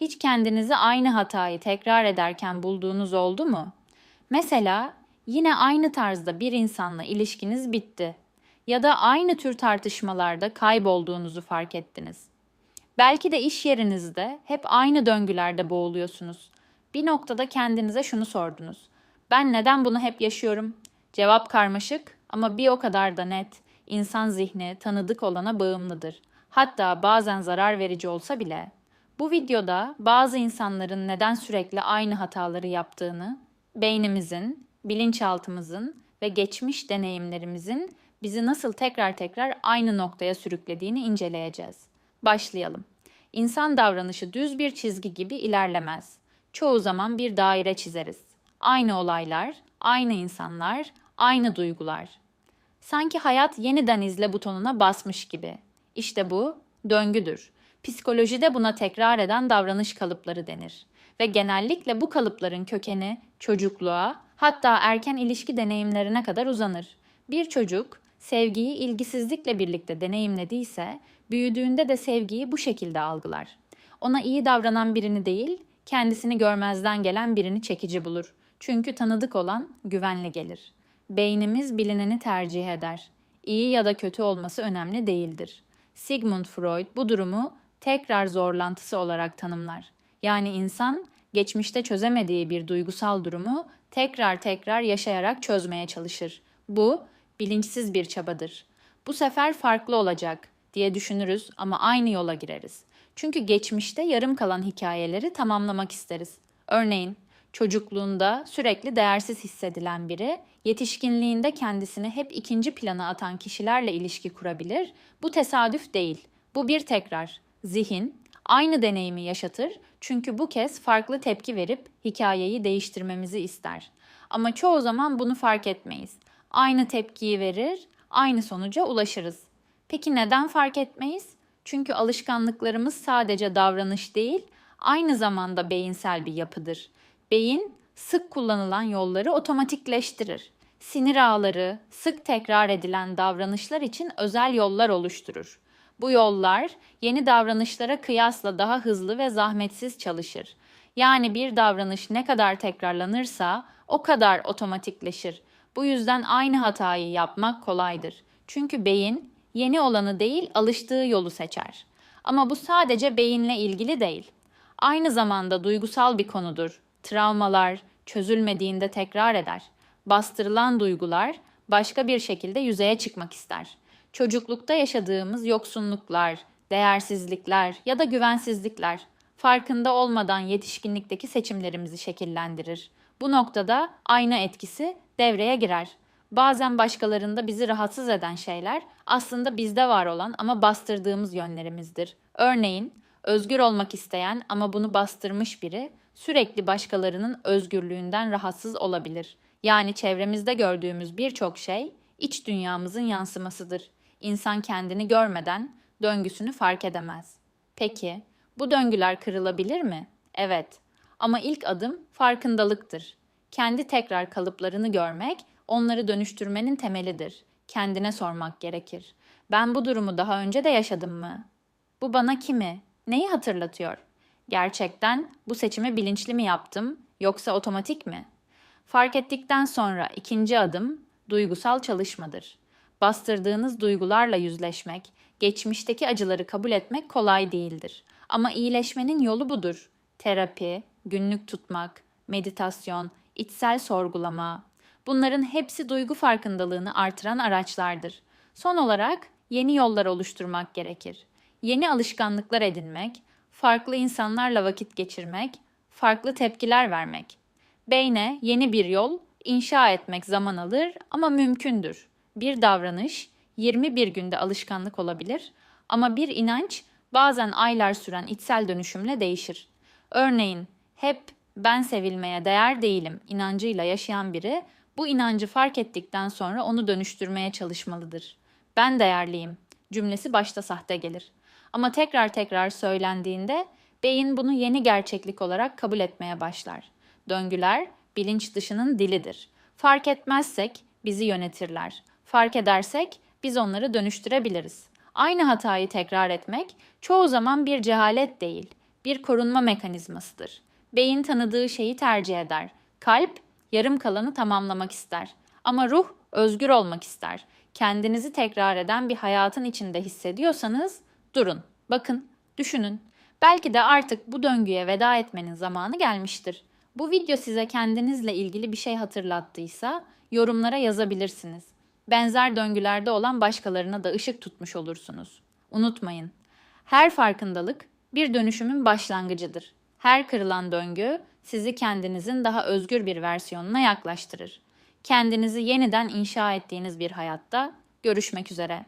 Hiç kendinizi aynı hatayı tekrar ederken bulduğunuz oldu mu? Mesela yine aynı tarzda bir insanla ilişkiniz bitti ya da aynı tür tartışmalarda kaybolduğunuzu fark ettiniz. Belki de iş yerinizde hep aynı döngülerde boğuluyorsunuz. Bir noktada kendinize şunu sordunuz. Ben neden bunu hep yaşıyorum? Cevap karmaşık ama bir o kadar da net. İnsan zihni tanıdık olana bağımlıdır. Hatta bazen zarar verici olsa bile. Bu videoda bazı insanların neden sürekli aynı hataları yaptığını, beynimizin, bilinçaltımızın ve geçmiş deneyimlerimizin bizi nasıl tekrar tekrar aynı noktaya sürüklediğini inceleyeceğiz. Başlayalım. İnsan davranışı düz bir çizgi gibi ilerlemez. Çoğu zaman bir daire çizeriz. Aynı olaylar, aynı insanlar, aynı duygular. Sanki hayat yeniden izle butonuna basmış gibi. İşte bu döngüdür. Psikolojide buna tekrar eden davranış kalıpları denir. Ve genellikle bu kalıpların kökeni çocukluğa, hatta erken ilişki deneyimlerine kadar uzanır. Bir çocuk sevgiyi ilgisizlikle birlikte deneyimlediyse, büyüdüğünde de sevgiyi bu şekilde algılar. Ona iyi davranan birini değil, kendisini görmezden gelen birini çekici bulur. Çünkü tanıdık olan güvenli gelir. Beynimiz bilineni tercih eder. İyi ya da kötü olması önemli değildir. Sigmund Freud bu durumu tekrar zorlantısı olarak tanımlar. Yani insan geçmişte çözemediği bir duygusal durumu tekrar tekrar yaşayarak çözmeye çalışır. Bu bilinçsiz bir çabadır. Bu sefer farklı olacak diye düşünürüz ama aynı yola gireriz. Çünkü geçmişte yarım kalan hikayeleri tamamlamak isteriz. Örneğin çocukluğunda sürekli değersiz hissedilen biri, yetişkinliğinde kendisini hep ikinci plana atan kişilerle ilişki kurabilir. Bu tesadüf değil. Bu bir tekrar. Zihin aynı deneyimi yaşatır çünkü bu kez farklı tepki verip hikayeyi değiştirmemizi ister. Ama çoğu zaman bunu fark etmeyiz. Aynı tepkiyi verir, aynı sonuca ulaşırız. Peki neden fark etmeyiz? Çünkü alışkanlıklarımız sadece davranış değil, aynı zamanda beyinsel bir yapıdır. Beyin sık kullanılan yolları otomatikleştirir. Sinir ağları sık tekrar edilen davranışlar için özel yollar oluşturur. Bu yollar yeni davranışlara kıyasla daha hızlı ve zahmetsiz çalışır. Yani bir davranış ne kadar tekrarlanırsa o kadar otomatikleşir. Bu yüzden aynı hatayı yapmak kolaydır. Çünkü beyin yeni olanı değil, alıştığı yolu seçer. Ama bu sadece beyinle ilgili değil. Aynı zamanda duygusal bir konudur. Travmalar çözülmediğinde tekrar eder. Bastırılan duygular başka bir şekilde yüzeye çıkmak ister. Çocuklukta yaşadığımız yoksunluklar, değersizlikler ya da güvensizlikler farkında olmadan yetişkinlikteki seçimlerimizi şekillendirir. Bu noktada ayna etkisi devreye girer. Bazen başkalarında bizi rahatsız eden şeyler aslında bizde var olan ama bastırdığımız yönlerimizdir. Örneğin özgür olmak isteyen ama bunu bastırmış biri sürekli başkalarının özgürlüğünden rahatsız olabilir. Yani çevremizde gördüğümüz birçok şey iç dünyamızın yansımasıdır. İnsan kendini görmeden döngüsünü fark edemez. Peki, bu döngüler kırılabilir mi? Evet. Ama ilk adım farkındalıktır. Kendi tekrar kalıplarını görmek, onları dönüştürmenin temelidir. Kendine sormak gerekir. Ben bu durumu daha önce de yaşadım mı? Bu bana kimi, neyi hatırlatıyor? Gerçekten bu seçimi bilinçli mi yaptım yoksa otomatik mi? Fark ettikten sonra ikinci adım duygusal çalışmadır. Bastırdığınız duygularla yüzleşmek, geçmişteki acıları kabul etmek kolay değildir. Ama iyileşmenin yolu budur. Terapi, günlük tutmak, meditasyon, içsel sorgulama. Bunların hepsi duygu farkındalığını artıran araçlardır. Son olarak yeni yollar oluşturmak gerekir. Yeni alışkanlıklar edinmek, farklı insanlarla vakit geçirmek, farklı tepkiler vermek. Beyne yeni bir yol inşa etmek zaman alır ama mümkündür. Bir davranış 21 günde alışkanlık olabilir ama bir inanç bazen aylar süren içsel dönüşümle değişir. Örneğin hep ben sevilmeye değer değilim inancıyla yaşayan biri bu inancı fark ettikten sonra onu dönüştürmeye çalışmalıdır. Ben değerliyim cümlesi başta sahte gelir. Ama tekrar tekrar söylendiğinde beyin bunu yeni gerçeklik olarak kabul etmeye başlar. Döngüler bilinç dışının dilidir. Fark etmezsek bizi yönetirler. Fark edersek biz onları dönüştürebiliriz. Aynı hatayı tekrar etmek çoğu zaman bir cehalet değil, bir korunma mekanizmasıdır. Beyin tanıdığı şeyi tercih eder. Kalp yarım kalanı tamamlamak ister. Ama ruh özgür olmak ister. Kendinizi tekrar eden bir hayatın içinde hissediyorsanız durun, bakın, düşünün. Belki de artık bu döngüye veda etmenin zamanı gelmiştir. Bu video size kendinizle ilgili bir şey hatırlattıysa yorumlara yazabilirsiniz. Benzer döngülerde olan başkalarına da ışık tutmuş olursunuz. Unutmayın, her farkındalık bir dönüşümün başlangıcıdır. Her kırılan döngü sizi kendinizin daha özgür bir versiyonuna yaklaştırır. Kendinizi yeniden inşa ettiğiniz bir hayatta görüşmek üzere.